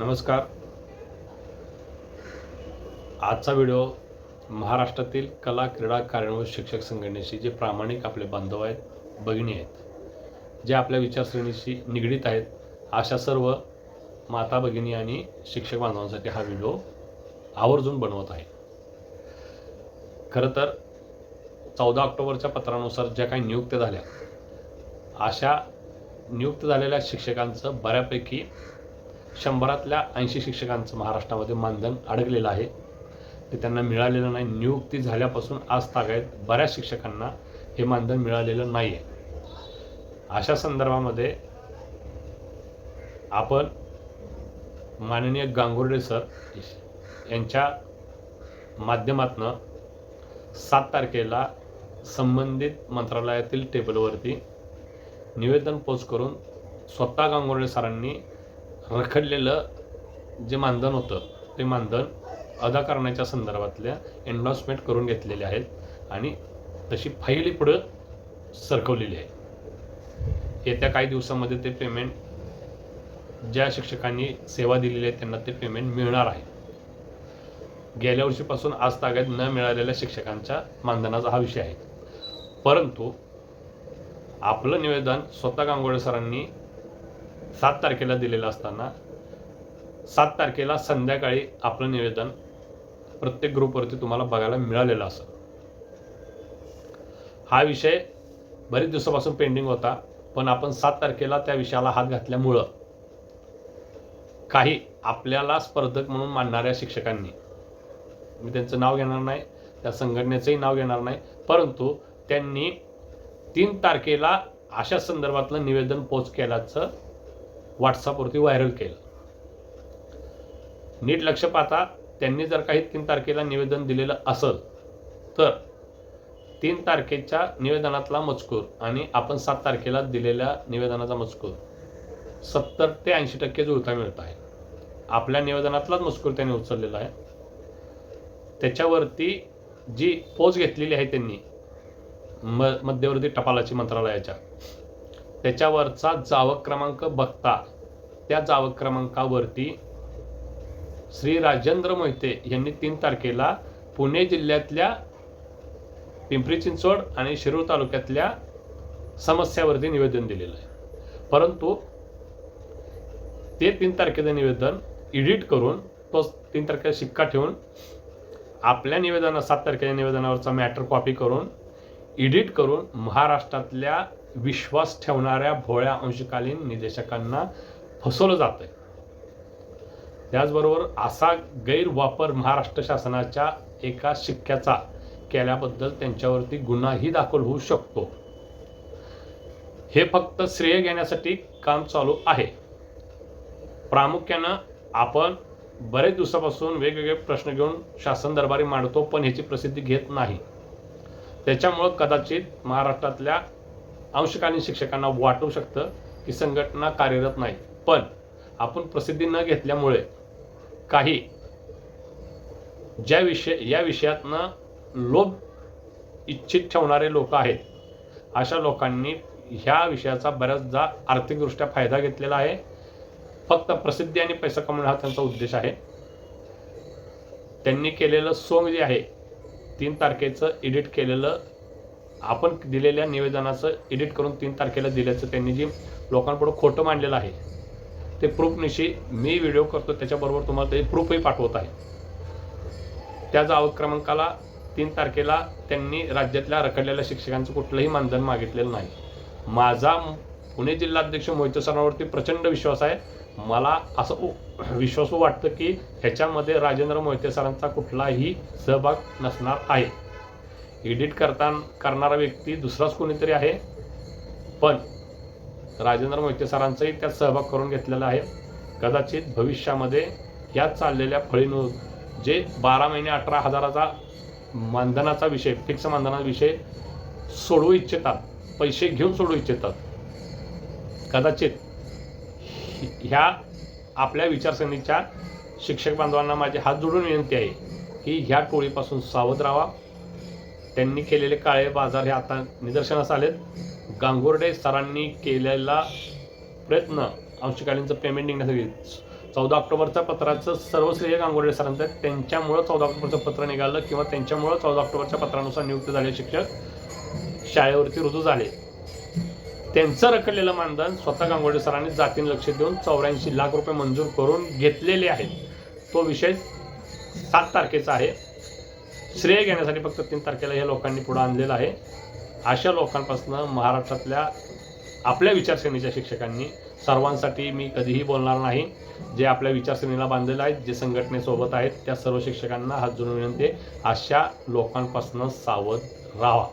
नमस्कार. आजचा व्हिडिओ महाराष्ट्रातील कला क्रीडा कार्यान्वित शिक्षक संघटनेशी जे प्रामाणिक आपले बांधव आहेत भगिनी आहेत जे आपल्या विचारसरणीशी निगडीत आहेत अशा सर्व माता भगिनी आणि शिक्षक बांधवांसाठी हा व्हिडिओ आवर्जून बनवत आहे. खरं तर चौदा ऑक्टोबरच्या पत्रानुसार ज्या काही नियुक्त्या झाल्या अशा नियुक्त झालेल्या शिक्षकांचं बऱ्यापैकी शंभरातल्या ऐंशी शिक्षकांचं महाराष्ट्रामध्ये मानधन अडकलेलं आहे. ते त्यांना मिळालेलं नाही. नियुक्ती झाल्यापासून आज तागायत बऱ्याच शिक्षकांना हे मानधन मिळालेलं नाही आहे अशा संदर्भामध्ये आपण माननीय गांगुर्डे सर यांच्या माध्यमातनं सात तारखेला संबंधित मंत्रालयातील टेबलवरती निवेदन पोच करून स्वतः गांगुर्डे सरांनी रखडलेलं जे मानधन होतं ते मानधन अदा करण्याच्या संदर्भातल्या एन्डॉर्समेंट करून घेतलेले आहेत आणि तशी फाईली पुढं सरकवलेली आहे. येत्या काही दिवसामध्ये ते पेमेंट ज्या शिक्षकांनी सेवा दिलेली आहे त्यांना ते पेमेंट मिळणार आहे. गेल्या वर्षीपासून आज तागायत न मिळालेल्या शिक्षकांच्या मानधनाचा हा विषय आहे. परंतु आपलं निवेदन स्वतः गांगोळे सरांनी सात तारखेला दिलेलं असताना सात तारखेला संध्याकाळी आपलं निवेदन प्रत्येक ग्रुपवरती तुम्हाला बघायला मिळालेलं असं. हा विषय बरेच दिवसापासून पेंडिंग होता पण आपण सात तारखेला त्या विषयाला हात घातल्यामुळं काही आपल्याला स्पर्धक म्हणून मानणाऱ्या शिक्षकांनी मी त्यांचं नाव घेणार नाही त्या संघटनेचंही नाव घेणार नाही परंतु त्यांनी तीन तारखेला अशा संदर्भातलं निवेदन पोच केल्याचं व्हॉट्सअपवरती व्हायरल केलं. नीट लक्ष पाहता त्यांनी जर काही तीन तारखेला निवेदन दिलेलं असेल तर तीन तारखेच्या निवेदनातला मजकूर आणि आपण सात तारखेला दिलेल्या निवेदनाचा मजकूर सत्तर ते ऐंशी टक्के जुळता मिळत आहे. आपल्या निवेदनातलाच मजकूर त्यांनी उचललेला आहे. त्याच्यावरती जी पोच घेतलेली आहे त्यांनी म मध्यवर्ती टपालाची मंत्रालयाच्या त्याच्यावरचा जावक क्रमांक बघता त्या जावक क्रमांकावरती श्री राजेंद्र मोहिते यांनी तीन तारखेला पुणे जिल्ह्यातल्या पिंपरी चिंचवड आणि शिरूर तालुक्यातल्या समस्यावरती निवेदन दिलेलं आहे. परंतु ते तीन तारखेचं निवेदन एडिट करून तो तीन तारखेला शिक्का ठेवून आपल्या निवेदना सात तारखेच्या निवेदनावरचा मॅटर कॉपी करून एडिट करून महाराष्ट्रातल्या विश्वास ठेवणाऱ्या भोळ्या अंशकालीन निदेशकांना फसवलं जात आहे त्याचबरोबर असा गैरवापर महाराष्ट्र शासनाच्या एका शिक्क्याचा केल्याबद्दल त्यांच्यावरती गुन्हाही दाखल होऊ शकतो. हे फक्त श्रेय घेण्यासाठी काम चालू आहे. प्रामुख्यानं आपण बरेच दिवसापासून वेगवेगळे प्रश्न घेऊन शासन दरबारी मांडतो पण ह्याची प्रसिद्धी घेत नाही. त्याच्यामुळं कदाचित महाराष्ट्रातल्या अंशकालीन शिक्षकांना वाटू शकतं की संघटना कार्यरत नाही. पण आपण प्रसिद्धी न घेतल्यामुळे काही ज्या विषय या विषयातनं लोभ इच्छित ठेवणारे लोक आहेत अशा लोकांनी ह्या विषयाचा बऱ्याचदा आर्थिकदृष्ट्या फायदा घेतलेला आहे. फक्त प्रसिद्धी आणि पैसा कमवणं हा त्यांचा उद्देश आहे. त्यांनी केलेलं सोंग जे आहे तीन तारखेचं एडिट केलेलं आपण दिलेल्या निवेदनाचं एडिट करून तीन तारखेला दिल्याचं त्यांनी जे लोकांपुढं खोटं मांडलेलं आहे ते प्रूफनिशी मी व्हिडिओ करतो त्याच्याबरोबर तुम्हाला ते प्रूफही पाठवत आहे. त्या जावक क्रमांकाला तीन तारखेला त्यांनी राज्यातल्या रखडलेल्या शिक्षकांचं कुठलंही मानधन मागितलेलं नाही. माझा पुणे जिल्हाध्यक्ष मोहिते सरांवरती प्रचंड विश्वास आहे. मला असं उ- विश्वासू वाटतं की ह्याच्यामध्ये राजेंद्र मोहिते सरांचा कुठलाही सहभाग नसणार आहे. एडिट करता करणारा व्यक्ती दुसराच कोणीतरी आहे. पण राजेंद्र मोहिते सरांचाही त्यात सहभाग करून घेतलेला आहे. कदाचित भविष्यामध्ये या चाललेल्या फळीनू जे बारा महिने अठरा हजाराचा मानधनाचा विषय फिक्स मानधनाचा विषय सोडवू इच्छितात पैसे घेऊन सोडवू इच्छितात. कदाचित ह्या आपल्या विचारसरणीच्या शिक्षक बांधवांना माझे हात जोडून विनंती आहे की ह्या टोळीपासून सावध राहा त्यांनी केलेले काळे बाजार हे आता निदर्शनास आलेत. गांगुर्डे सरांनी केलेला प्रयत्न अंशकालीनचं पेमेंट निघण्यासाठी चौदा ऑक्टोबरच्या पत्राचं सर्व श्रेय गांगुर्डे सरांचं आहे. त्यांच्यामुळं चौदा ऑक्टोबरचं पत्र निघालं किंवा त्यांच्यामुळं चौदा ऑक्टोबरच्या पत्रानुसार नियुक्त झालेले शिक्षक. शाळेवरती रुजू झाले. त्यांचं रखडलेलं मानधन स्वतः गांगुर्डे सरांनी जातीने लक्ष देऊन चौऱ्याऐंशी लाख रुपये मंजूर करून घेतलेले आहेत तो विषय सात तारखेचा आहे. श्रेय घेण्यासाठी फक्त तीन तारखेला या लोकांनी पुढे आणलेलं आहे. अशा लोकांपासून महाराष्ट्रातल्या आपल्या विचारसरणीच्या शिक्षकांनी सर्वांसाठी मी कधीही बोलणार नाही. जे आपल्या विचारसरणीला बांधलेलं आहेत जे संघटनेसोबत आहेत त्या सर्व शिक्षकांना हात जोडून विनंती अशा लोकांपासून सावध राहा